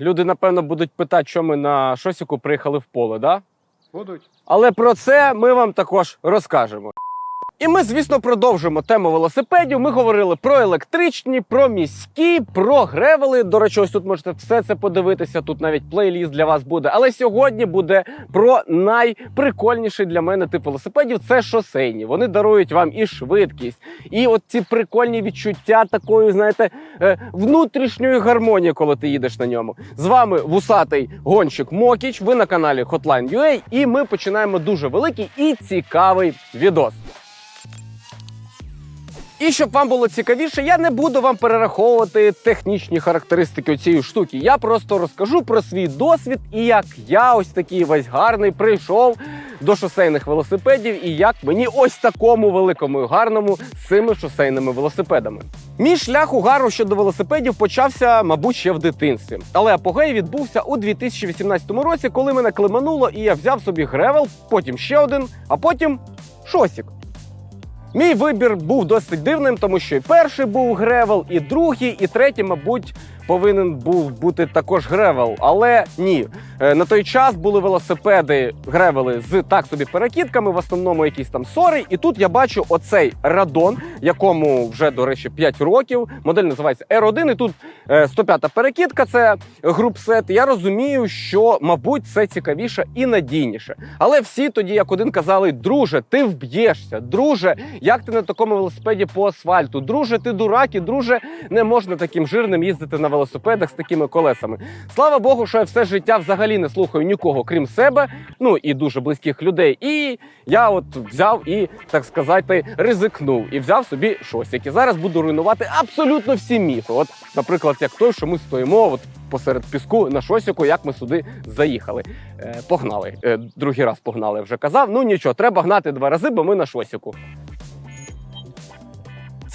Люди, напевно, будуть питати, що ми на шосіку приїхали в поле, да? Будуть. Але про це ми вам також розкажемо. І ми, звісно, продовжимо тему велосипедів. Ми говорили про електричні, про міські, про гревели. До речі, ось тут можете все це подивитися. Тут навіть плейліст для вас буде. Але сьогодні буде про найприкольніший для мене тип велосипедів це шосейні. Вони дарують вам і швидкість, і от ці прикольні відчуття такої, знаєте, е, внутрішньої гармонії, коли ти їдеш на ньому. З вами вусатий гонщик Мокіч. Ви на каналі Hotline.ua і ми починаємо дуже великий і цікавий відос. І щоб вам було цікавіше, я не буду вам перераховувати технічні характеристики цієї штуки. Я просто розкажу про свій досвід і як я ось такий весь гарний прийшов до шосейних велосипедів, і як мені ось такому великому і гарному з цими шосейними велосипедами. Мій шлях у гару щодо велосипедів почався, мабуть, ще в дитинстві. Але апогей відбувся у 2018 році, коли мене климануло, і я взяв собі гревел, потім ще один, а потім шосік. Мій вибір був досить дивним, тому що і перший був гревел, і другий, і третій, мабуть, повинен був бути також гревел. Але ні. Е, На той час були велосипеди гревели з так собі перекидками, в основному якісь там сори. І тут я бачу оцей радон, якому вже, до речі, 5 років. Модель називається R1, і тут е, 105-та перекидка, це групсет. Я розумію, що, мабуть, це цікавіше і надійніше. Але всі тоді, як один казали, друже, ти вб'єшся, друже, як ти на такому велосипеді по асфальту? Друже, ти дурак і друже, не можна таким жирним їздити на велосипедах з такими колесами. Слава Богу, що я все життя взагалі не слухаю нікого, крім себе, ну і дуже близьких людей. І я от взяв і, так сказати, ризикнув і взяв собі щось, яке зараз буду руйнувати абсолютно всі міфи. От, наприклад, як той, що ми стоїмо от посеред піску на шосіку, як ми сюди заїхали. Е, погнали. Е, другий раз погнали, вже казав. Ну нічого, треба гнати два рази, бо ми на шосіку.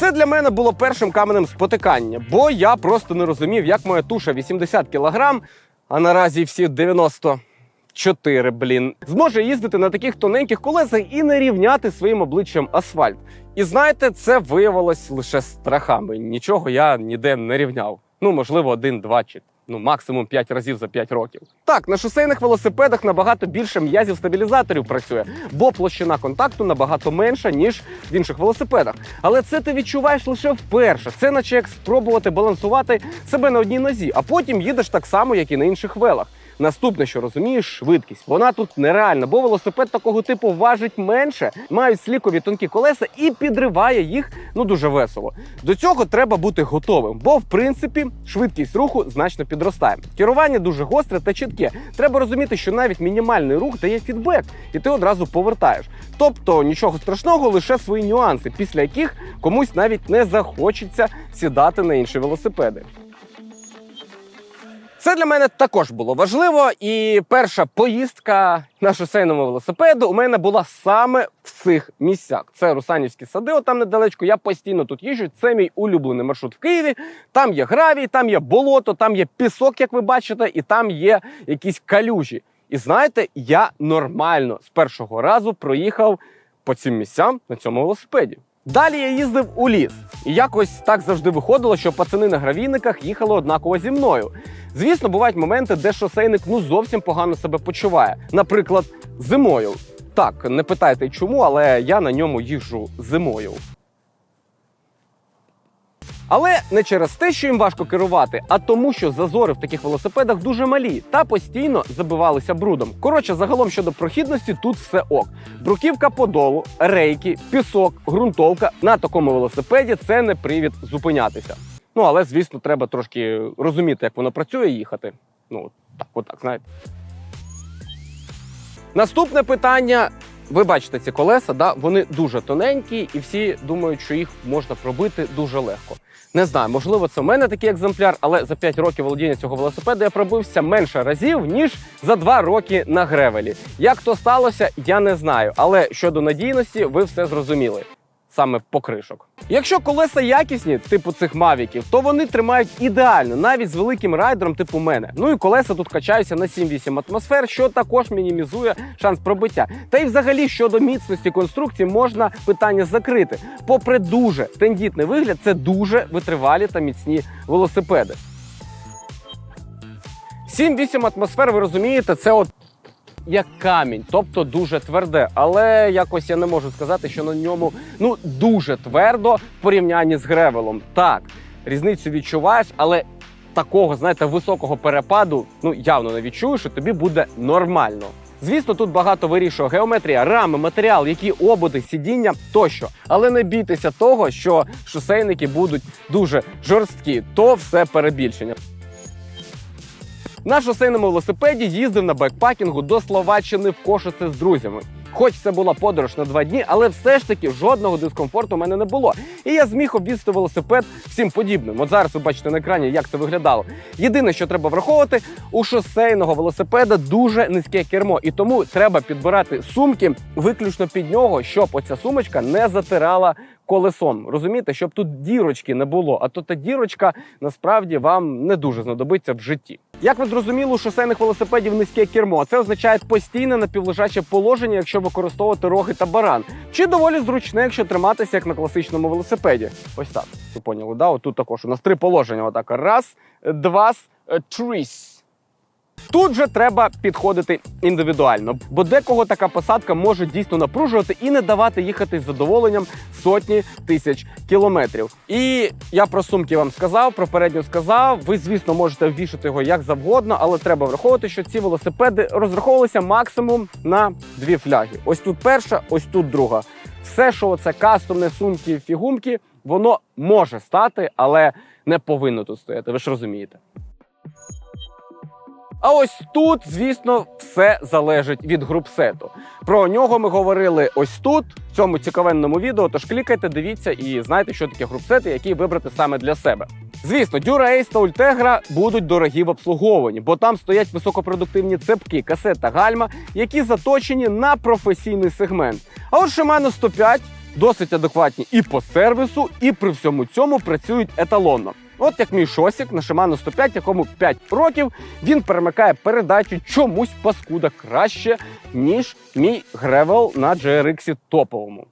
Це для мене було першим каменем спотикання, бо я просто не розумів, як моя туша 80 кг, а наразі всі 94, блін, зможе їздити на таких тоненьких колесах і не рівняти своїм обличчям асфальт. І знаєте, це виявилось лише страхами. Нічого я ніде не рівняв. Ну, можливо, один-два чи ну максимум 5 разів за 5 років. Так, на шосейних велосипедах набагато більше м'язів стабілізаторів працює, бо площина контакту набагато менша, ніж в інших велосипедах. Але це ти відчуваєш лише вперше. Це наче як спробувати балансувати себе на одній нозі, а потім їдеш так само, як і на інших велах. Наступне, що розумієш, швидкість. Вона тут нереальна, бо велосипед такого типу важить менше, мають слікові тонкі колеса і підриває їх ну дуже весело. До цього треба бути готовим, бо в принципі швидкість руху значно підростає. Керування дуже гостре та чітке. Треба розуміти, що навіть мінімальний рух дає фідбек, і ти одразу повертаєш. Тобто нічого страшного, лише свої нюанси, після яких комусь навіть не захочеться сідати на інші велосипеди. Це для мене також було важливо. І перша поїздка на шосейному велосипеду у мене була саме в цих місцях. Це Русанівські сади, отам недалечко. Я постійно тут їжджу. Це мій улюблений маршрут в Києві. Там є гравій, там є болото, там є пісок, як ви бачите, і там є якісь калюжі. І знаєте, я нормально з першого разу проїхав по цим місцям на цьому велосипеді. Далі я їздив у ліс, і якось так завжди виходило, що пацани на гравійниках їхали однаково зі мною. Звісно, бувають моменти, де шосейник ну зовсім погано себе почуває. Наприклад, зимою. Так, не питайте чому, але я на ньому їжджу зимою. Але не через те, що їм важко керувати, а тому, що зазори в таких велосипедах дуже малі та постійно забивалися брудом. Коротше, загалом щодо прохідності, тут все ок. Бруківка подолу, рейки, пісок, ґрунтовка на такому велосипеді це не привід зупинятися. Ну але звісно, треба трошки розуміти, як воно працює, їхати. Ну так, отак, знаєте. Наступне питання. Ви бачите ці колеса, да? вони дуже тоненькі, і всі думають, що їх можна пробити дуже легко. Не знаю, можливо, це в мене такий екземпляр, але за 5 років володіння цього велосипеда я пробився менше разів, ніж за 2 роки на гревелі. Як то сталося, я не знаю. Але щодо надійності, ви все зрозуміли. Саме покришок. Якщо колеса якісні, типу цих мавіків, то вони тримають ідеально, навіть з великим райдером, типу мене. Ну і колеса тут качаються на 7-8 атмосфер, що також мінімізує шанс пробиття. Та й взагалі щодо міцності конструкції можна питання закрити. Попри дуже тендітний вигляд, це дуже витривалі та міцні велосипеди. 7-8 атмосфер, ви розумієте, це от як камінь, тобто дуже тверде. Але якось я не можу сказати, що на ньому ну дуже твердо в порівнянні з гревелом. Так, різницю відчуваєш, але такого, знаєте, високого перепаду ну явно не відчуєш, що тобі буде нормально. Звісно, тут багато вирішує геометрія, рами, матеріал, які ободи, сидіння тощо. Але не бійтеся того, що шосейники будуть дуже жорсткі, то все перебільшення. На шосейному велосипеді їздив на бекпакінгу до Словаччини в Кошице з друзями. Хоч це була подорож на два дні, але все ж таки жодного дискомфорту у мене не було. І я зміг обвісти велосипед всім подібним. От зараз ви бачите на екрані, як це виглядало. Єдине, що треба враховувати, у шосейного велосипеда дуже низьке кермо, і тому треба підбирати сумки виключно під нього, щоб оця сумочка не затирала колесом. Розумієте, щоб тут дірочки не було. А то та дірочка насправді вам не дуже знадобиться в житті. Як ви зрозуміли, у шосейних велосипедів низьке кермо. Це означає постійне напівлежаче положення, якщо використовувати роги та баран. Чи доволі зручне, якщо триматися як на класичному велосипеді. Ось так. Ви поняли, да? От тут також у нас три положення. Отак. Раз, два, е, тріс. Тут же треба підходити індивідуально, бо декого така посадка може дійсно напружувати і не давати їхати з задоволенням сотні тисяч кілометрів. І я про сумки вам сказав, про передню сказав. Ви, звісно, можете ввішати його як завгодно, але треба враховувати, що ці велосипеди розраховувалися максимум на дві фляги. Ось тут перша, ось тут друга. Все, що це кастомне сумки, фігумки, воно може стати, але не повинно тут стояти. Ви ж розумієте. А ось тут, звісно, все залежить від групсету. Про нього ми говорили ось тут, в цьому цікавенному відео. Тож клікайте, дивіться і знайте, що таке групсети, які вибрати саме для себе. Звісно, Dura Ace та Ultegra будуть дорогі в обслуговуванні, бо там стоять високопродуктивні цепки, касета гальма, які заточені на професійний сегмент. А от Shimano 105 досить адекватні і по сервісу, і при всьому цьому працюють еталонно. От як мій шосік на Shimano 105, якому 5 років, він перемикає передачу чомусь паскуда краще, ніж мій гревел на GRX топовому.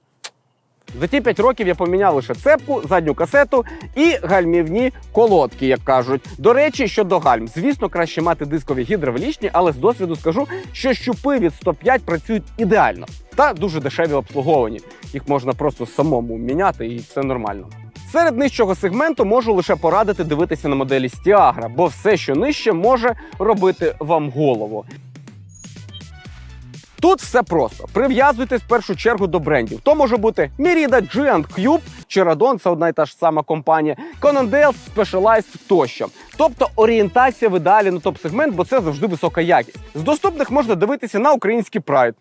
За ті 5 років я поміняв лише цепку, задню касету і гальмівні колодки, як кажуть. До речі, щодо гальм, звісно, краще мати дискові гідравлічні, але з досвіду скажу, що щупи від 105 працюють ідеально та дуже дешеві в обслуговуванні. Їх можна просто самому міняти, і це нормально. Серед нижчого сегменту можу лише порадити дивитися на моделі Stiagra, бо все, що нижче, може робити вам голову. Тут все просто. Прив'язуйтесь в першу чергу до брендів. То може бути Merida, Giant, Cube чи Radon, це одна і та ж сама компанія, Cannondale, Specialized тощо. Тобто орієнтація в ідеалі на топ-сегмент, бо це завжди висока якість. З доступних можна дивитися на український Pride.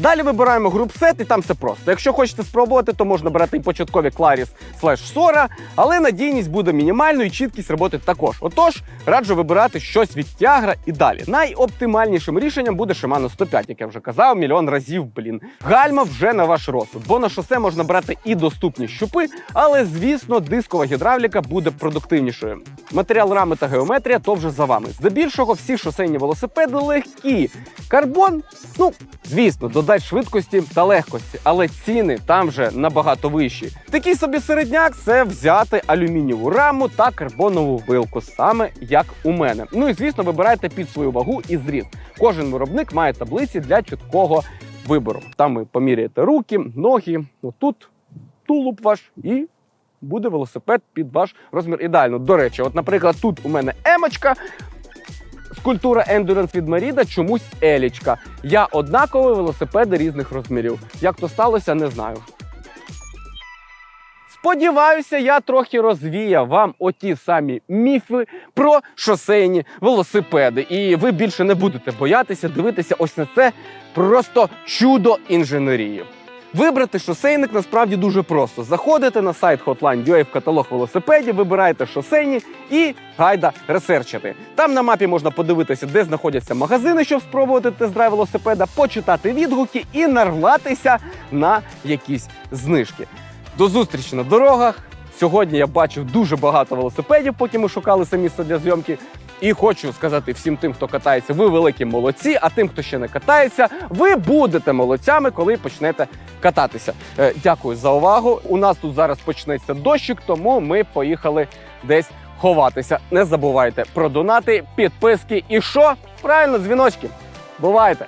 Далі вибираємо групсет, і там все просто. Якщо хочете спробувати, то можна брати і початкові Claris slash Sora, але надійність буде мінімальною і чіткість роботи також. Отож, раджу вибирати щось від тягра і далі. Найоптимальнішим рішенням буде Shimano 105, як я вже казав, мільйон разів, блін. Гальма вже на ваш розсуд, бо на шосе можна брати і доступні щупи, але звісно, дискова гідравліка буде продуктивнішою. Матеріал рами та геометрія то вже за вами. Здебільшого всі шосейні велосипеди легкі. Карбон, ну звісно, додасть швидкості та легкості, але ціни там вже набагато вищі. Такий собі середняк це взяти алюмінієву раму та карбонову вилку, саме як у мене. Ну і звісно, вибирайте під свою вагу і зріст. Кожен виробник має таблиці для чіткого вибору. Там ви поміряєте руки, ноги, отут тулуб ваш і. Буде велосипед під ваш розмір ідеально. До речі, от, наприклад, тут у мене емочка, скульптура Endurance від Merida, чомусь елічка. Я однакові велосипеди різних розмірів. Як то сталося, не знаю. Сподіваюся, я трохи розвіяв вам оті самі міфи про шосейні велосипеди. І ви більше не будете боятися дивитися ось на це просто чудо інженерії. Вибрати шосейник насправді дуже просто. Заходите на сайт Hotline.ua в каталог велосипедів, вибираєте шосейні і гайда ресерчити. Там на мапі можна подивитися, де знаходяться магазини, щоб спробувати тест-драйв велосипеда, почитати відгуки і нарватися на якісь знижки. До зустрічі на дорогах. Сьогодні я бачив дуже багато велосипедів, поки ми шукали це місце для зйомки. І хочу сказати всім тим, хто катається, ви великі молодці. А тим, хто ще не катається, ви будете молодцями, коли почнете кататися. Е, дякую за увагу. У нас тут зараз почнеться дощик, тому ми поїхали десь ховатися. Не забувайте про донати, підписки і що? Правильно, дзвіночки. Бувайте!